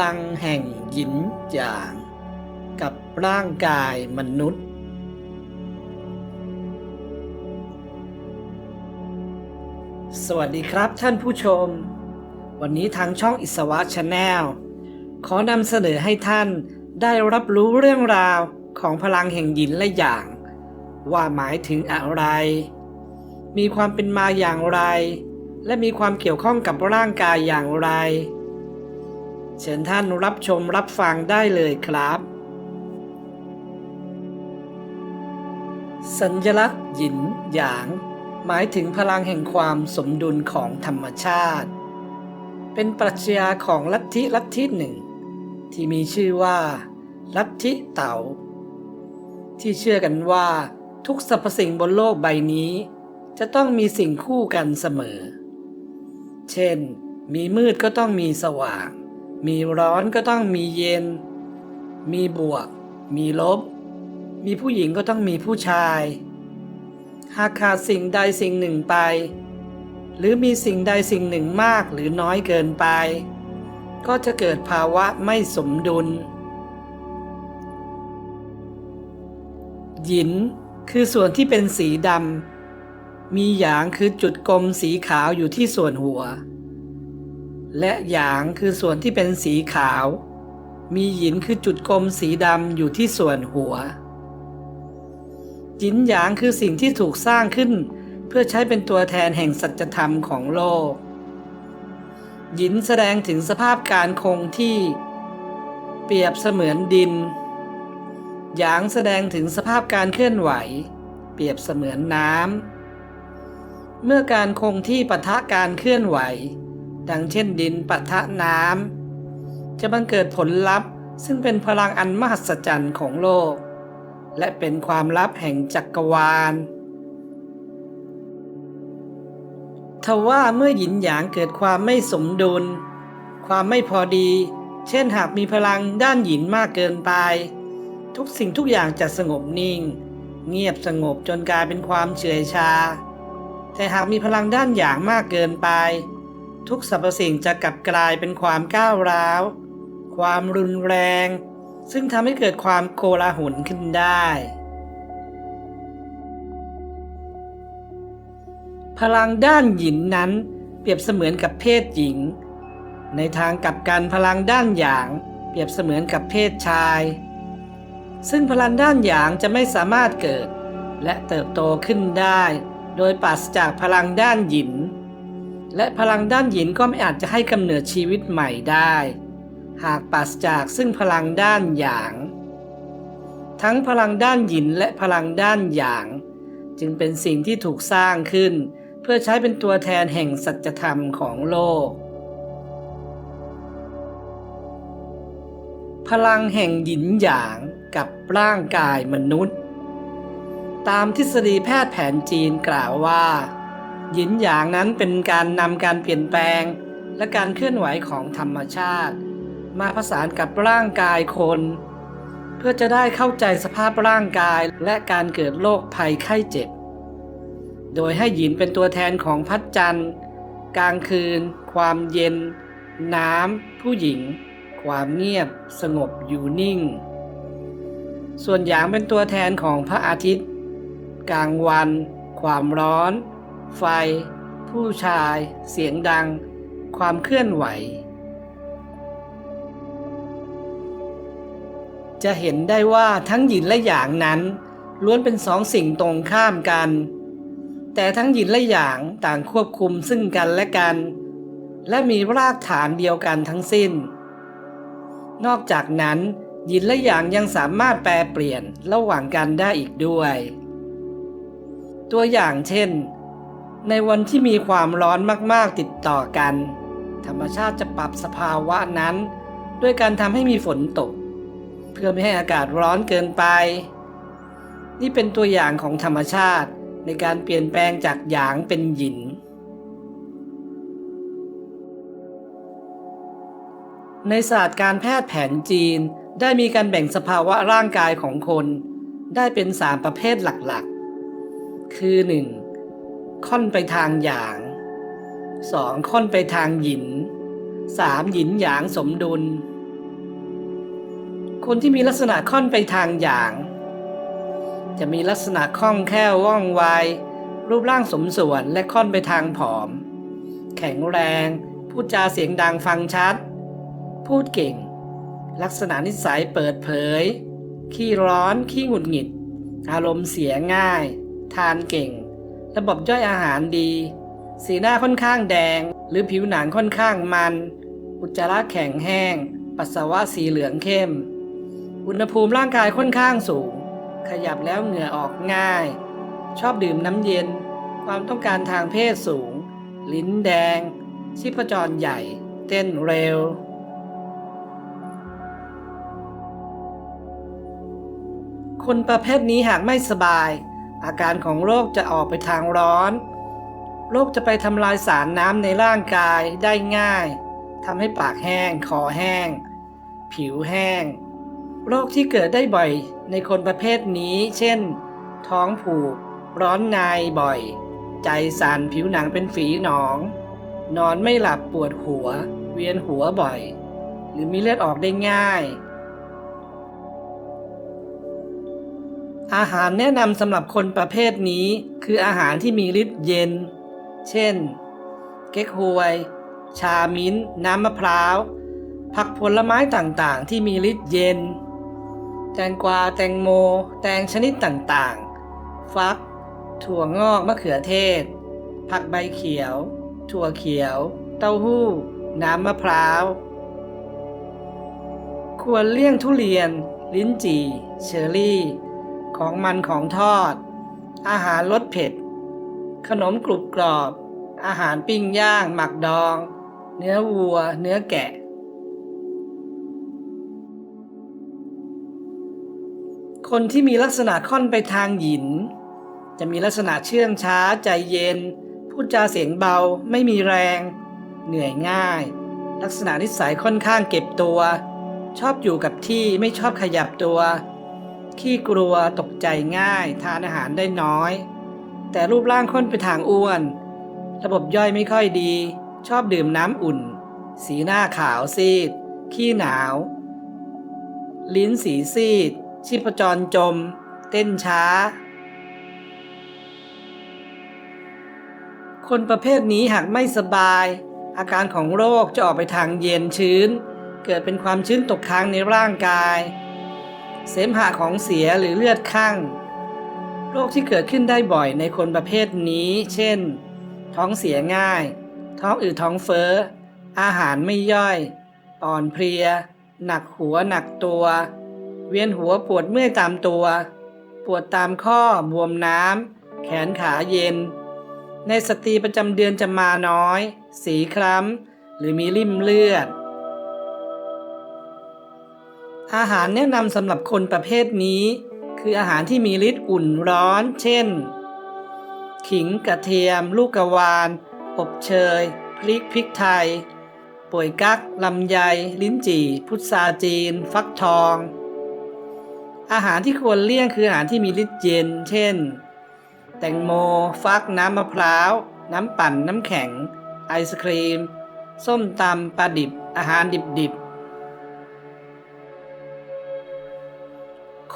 ลังแห่งหยินหยาง กับร่างกายมนุษย์ สวัสดีครับท่านผู้ชม วันนี้ทางช่องอิสวะชาแนลขอนำเสนอให้ท่านได้รับรู้เรื่องราวของพลังแห่งหยินและหยาง ว่าหมายถึงอะไร มีความเป็นมาอย่างไร และมีความเกี่ยวข้องกับร่างกายอย่างไร เชิญท่านรับชมรับฟังได้เลยครับ สัญลักษณ์หยินหยาง หมายถึงพลังแห่งความสมดุลของธรรมชาติ เป็นปรัชญาของลัทธิลัทธิหนึ่ง ที่มีชื่อว่า ลัทธิเต๋า ที่เชื่อกันว่าทุกสรรพสิ่งบนโลกใบนี้ จะต้องมีสิ่งคู่กันเสมอ เช่น มีมืดก็ต้องมีสว่าง มีร้อนก็ต้องมีเย็น มีบวก มีลบ มีผู้หญิงก็ต้องมีผู้ชาย หากขาดสิ่งใดสิ่งหนึ่งไป หรือมีสิ่งใดสิ่งหนึ่งมากหรือน้อยเกินไป ก็จะเกิดภาวะไม่สมดุล หยินคือส่วนที่เป็นสีดำมีหยางคือจุดกลมสีขาวอยู่ที่ส่วนหัว และหยางคือส่วนที่เป็นสีขาว มีหยินคือจุดกลมสีดำอยู่ที่ส่วนหัวหินหยางคือสิ่งที่ถูกสร้างขึ้น เพื่อใช้เป็นตัวแทนแห่งสัจธรรมของโลก หยินแสดงถึงสภาพการคงที่ เปรียบเสมือนดิน หยางแสดงถึงสภาพการเคลื่อนไหว เปรียบเสมือนน้ำเมื่อการคงที่ปะทะการเคลื่อนไหว ดังเช่นดินปะทะน้ำจะบังเกิดผลลัพธ์ ซึ่งเป็นพลังอันมหัศจรรย์ของโลก และเป็นความลับแห่งจักรวาลทว่าเมื่อหยินหยางเกิดความไม่สมดุล ความไม่พอดี เช่นหากมีพลังด้านหยินมากเกินไป ทุกสิ่งทุกอย่างจะสงบนิ่ง เงียบสงบจนกลายเป็นความเฉื่อยชา แต่หากมีพลังด้านหยางมากเกินไป ทุกสรรพสิ่งจะกลับกลายเป็นความก้าวร้าว ความรุนแรง ซึ่งทำให้เกิดความโกลาหลขึ้นได้ พลังด้านหยินนั้นเปรียบเสมือนกับเพศหญิง ในทางกลับกันพลังด้านหยาง เปรียบเสมือนกับเพศชาย ซึ่งพลังด้านหยางจะไม่สามารถเกิด และเติบโตขึ้นได้ โดยปราศจากพลังด้านหยิน และพลังด้านหยินก็ไม่อาจจะให้กำเนิดชีวิตใหม่ได้ หากปราศจากซึ่งพลังด้านหยาง ทั้งพลังด้านหยินและพลังด้านหยาง จึงเป็นสิ่งที่ถูกสร้างขึ้น เพื่อใช้เป็นตัวแทนแห่งสัจธรรมของโลก พลังแห่งหยินหยางกับร่างกายมนุษย์ ตามทฤษฎีแพทย์แผนจีนกล่าวว่า หยินหยางนั้นเป็นการนำการเปลี่ยนแปลง และการเคลื่อนไหวของธรรมชาติ มาผสานกับร่างกายคน เพื่อจะได้เข้าใจสภาพร่างกายและการเกิดโรคภัยไข้เจ็บ โดยให้หยินเป็นตัวแทนของพัดจันทร์ กลางคืน ความเย็น น้ำผู้หญิง ความเงียบ สงบอยู่นิ่ง ส่วนหยางเป็นตัวแทนของพระอาทิตย์ กลางวัน ความร้อน ไฟ ผู้ชาย เสียงดัง ความเคลื่อนไหว จะเห็นได้ว่าทั้งหยินและหยางนั้นล้วนเป็นสองสิ่งตรงข้ามกัน แต่ทั้งหยินและหยางต่างควบคุมซึ่งกันและกัน และมีรากฐานเดียวกันทั้งสิ้น นอกจากนั้นหยินและหยางยังสามารถแปลเปลี่ยนระหว่างกันได้อีกด้วย ตัวอย่างเช่น ในวันที่มีความร้อนมากๆติดต่อกัน ธรรมชาติจะปรับสภาวะนั้น ด้วยการทำให้มีฝนตก เพื่อไม่ให้อากาศร้อนเกินไป นี่เป็นตัวอย่างของธรรมชาติในการเปลี่ยนแปลงจากหยางเป็นหยิน ในศาสตร์การแพทย์แผนจีนได้มีการแบ่งสภาวะร่างกายของคน ได้เป็นสามประเภทหลักๆ คือ 1. ค่อนไปทางหยาง 2. ค่อนไปทางหยิน 3. หยินหยางสมดุล คนที่มีลักษณะค่อนไปทางหยาง จะมีลักษณะคล่องแคล่วว่องไวรูปร่างสมส่วนและค่อนไปทางผอม แข็งแรง พูดจาเสียงดังฟังชัด พูดเก่ง ลักษณะนิสัยเปิดเผย ขี้ร้อน ขี้หงุดหงิด อารมณ์เสียง่าย ทานเก่ง ระบบย่อยอาหารดี สีหน้าค่อนข้างแดง หรือผิวหนังค่อนข้างมัน อุจจาระแข็งแห้ง ปัสสาวะสีเหลืองเข้ม อุณหภูมิร่างกายค่อนข้างสูง ขยับแล้วเหงื่อออกง่าย ชอบดื่มน้ำเย็น ความต้องการทางเพศสูง ลิ้นแดง ชีพจรใหญ่ เต้นเร็วคนประเภทนี้หากไม่สบาย อาการของโรคจะออกไปทางร้อน โรคจะไปทำลายสารน้ำในร่างกายได้ง่ายทำให้ปากแห้ง คอแห้ง ผิวแห้ง โรคที่เกิดได้บ่อยในคนประเภทนี้ เช่น ท้องผูก ร้อนในบ่อย ใจสั่นผิวหนังเป็นฝีหนอง นอนไม่หลับปวดหัว เวียนหัวบ่อย หรือมีเลือดออกได้ง่าย อาหารแนะนำสำหรับคนประเภทนี้คืออาหารที่มีฤทธิ์เย็น เช่น เก๊กฮวย ชามิ้น น้ำมะพร้าว ผักผลไม้ต่างๆ ที่มีฤทธิ์เย็น แตงกวา แตงโม แตงชนิดต่างๆ ฟัก ถั่วงอกมะเขือเทศ ผักใบเขียว ถั่วเขียว เต้าหู้ น้ำมะพร้าว ควรเลี่ยงทุเรียน ลิ้นจี่ เชอร์รี่ ของมันของทอด อาหารรสเผ็ด ขนมกรุบกรอบ อาหารปิ้งย่าง หมักดอง เนื้อวัว เนื้อแกะ คนที่มีลักษณะค่อนไปทางหยิน จะมีลักษณะเชื่องช้าใจเย็น พูดจาเสียงเบาไม่มีแรง เหนื่อยง่าย ลักษณะนิสัยค่อนข้างเก็บตัว ชอบอยู่กับที่ไม่ชอบขยับตัว ขี้กลัวตกใจง่าย ทานอาหารได้น้อย แต่รูปร่างค่อนไปทางอ้วน ระบบย่อยไม่ค่อยดี ชอบดื่มน้ำอุ่น สีหน้าขาวซีด ขี้หนาว ลิ้นสีซีด ชีพจรจม เต้นช้า คนประเภทนี้หากไม่สบาย อาการของโรคจะออกไปทางเย็นชื้น เกิดเป็นความชื้นตกค้างในร่างกาย เสมหะของเสียหรือเลือดข้างโรคที่เกิดขึ้นได้บ่อยในคนประเภทนี้ เช่น ท้องเสียง่าย ท้องอืดท้องเฟ้อ อาหารไม่ย่อย อ่อนเพลีย หนักหัวหนักตัว เวียนหัวปวดเมื่อยตามตัว ปวดตามข้อ บวมน้ำ แขนขาเย็น ในสตรีประจำเดือนจะมาน้อย สีคล้ำ หรือมีริ่มเลือด อาหารแนะนำสำหรับคนประเภทนี้ คืออาหารที่มีฤทธิ์อุ่นร้อน เช่น ขิงกระเทียม ลูกกระวาน อบเชย พริกพริกไทย ป่วยกักลำไย ลิ้นจี่ พุทราจีน ฟักทอง อาหารที่ควรเลี่ยงคืออาหารที่มีฤทธิ์เย็น เช่น แตงโม ฟักน้ำมะพร้าว น้ำปั่น น้ำแข็ง ไอศครีม ส้มตำปลาดิบ อาหารดิบ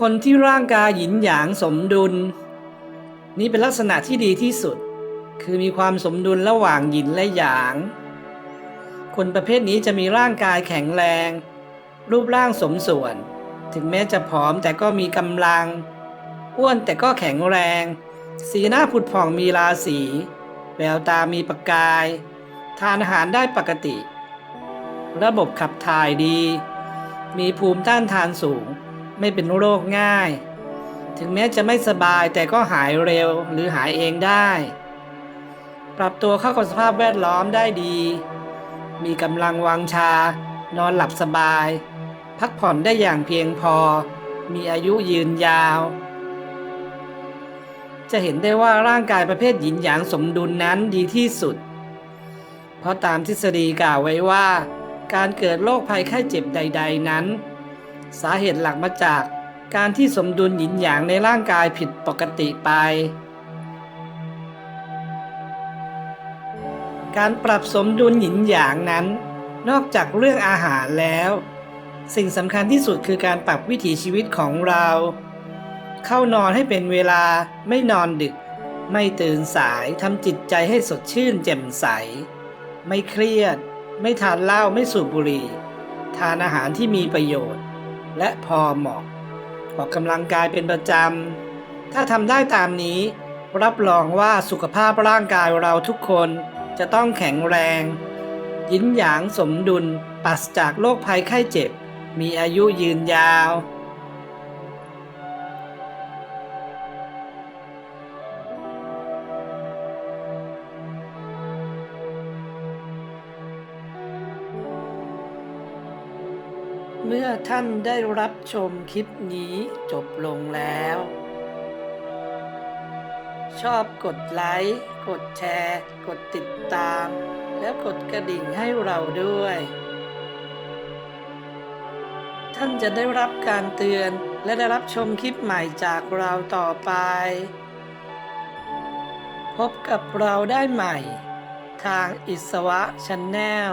คนที่ร่างกายหยินหยางสมดุล นี่เป็นลักษณะที่ดีที่สุด คือมีความสมดุลระหว่างหยินและหยาง คนประเภทนี้จะมีร่างกายแข็งแรง รูปร่างสมส่วน ถึงแม้จะผอมแต่ก็มีกำลัง อ้วนแต่ก็แข็งแรง สีหน้าผุดผ่องมีราศีแววตามีประกาย ทานอาหารได้ปกติ ระบบขับถ่ายดี มีภูมิต้านทานสูง ไม่เป็นโรคง่าย ถึงแม้จะไม่สบายแต่ก็หายเร็วหรือหายเองได้ ปรับตัวเข้ากับสภาพแวดล้อมได้ดี มีกำลังวังชา นอนหลับสบาย พักผ่อนได้อย่างเพียงพอ มีอายุยืนยาว จะเห็นได้ว่าร่างกายประเภทหยินหยางสมดุลนั้นดีที่สุด เพราะตามทฤษฎีกล่าวไว้ว่า การเกิดโรคภัยไข้เจ็บใด ๆ นั้น สาเหตุหลักมาจากการที่สมดุลหยินหยางในร่างกายผิดปกติไป การปรับสมดุลหยินหยางนั้น นอกจากเรื่องอาหารแล้ว สิ่งสำคัญที่สุดคือการปรับวิถีชีวิตของเรา เข้านอนให้เป็นเวลาไม่นอนดึก ไม่ตื่นสายทำจิตใจให้สดชื่นแจ่มใส ไม่เครียด ไม่ทานเหล้าไม่สูบบุหรี่ ทานอาหารที่มีประโยชน์ และพอเหมาะ ออกกำลังกายเป็นประจำ ถ้าทำได้ตามนี้ รับรองว่าสุขภาพร่างกายเราทุกคนจะต้องแข็งแรง ยินหยางสมดุลปัสจากโรคภัยไข้เจ็บ มีอายุยืนยาว เมื่อท่านได้รับชมคลิปนี้จบลงแล้ว ชอบกดไลค์กดแชร์ กดติดตาม แล้วกดกระดิ่งให้เราด้วย ท่านจะได้รับการเตือนและได้รับชมคลิปใหม่จากเราต่อไป พบกับเราได้ใหม่ ทางอิสวะชันแนล